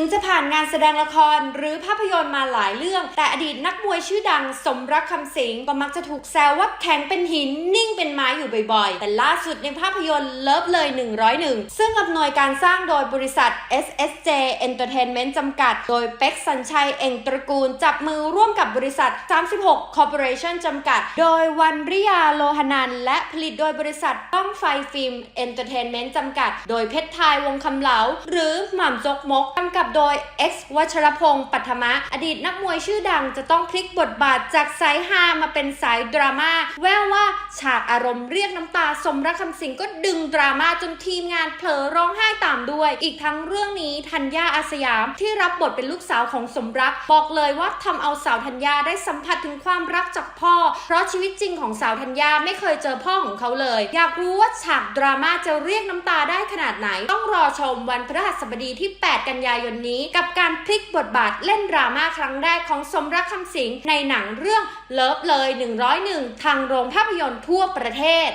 ถึงจะผ่านงานแสดงละครหรือภาพยนตร์มาหลายเรื่อง แต่อดีตนักมวยชื่อดังสมรักคำสิงก็มักจะถูกแซวว่าแข็งเป็นหินนิ่งเป็นไม้อยู่บ่อยๆ แต่ล่าสุดในภาพยนตร์เลิฟเลย 101 ซึ่งอำนวยการสร้างโดยบริษัท SSJ Entertainment จำกัด โดยเป็กสัญชัยเองตระกูล จับมือร่วมกับบริษัท 36 Corporation จำกัด โดยวันริยาโลหนันและผลิตโดยบริษัทต้องไฟฟิล์มเอนเตอร์เทนเมนต์จำกัด โดยเพชรไทยวงคำเหลา หรือหม่ำจกมกกำกับโดย X วัชรพงศ์ปัทมะ อดีตนักมวยชื่อดังจะต้องพลิกบทบาทจากสายฮามาเป็นสายดราม่าแววว่าฉากอารมณ์เรียกน้ำตาสมรักคำสิงก็ดึงดราม่าจนทีมงานเผลอร้องไห้ตามด้วย อีกทั้งเรื่องนี้ธัญญาอาสยามที่รับบทเป็นลูกสาวของสมรัก บอกเลยว่าทำเอาสาวธัญญาได้สัมผัสถึงความรักจากพ่อ เพราะชีวิตจริงของสาวธัญญาไม่เคยเจอพ่อของเขาเลย อยากรู้ว่าฉากดราม่าจะเรียกน้ำตาได้ขนาดไหน ต้องรอชมวันพฤหัสบดีที่ 8 กันยายนนี้กับการพลิกบทบาทเล่นดราม่าครั้งแรกของสมรักคำสิงในหนังเรื่องเลิฟเลย 101 ทางโรงภาพยนตร์ทั่วประเทศ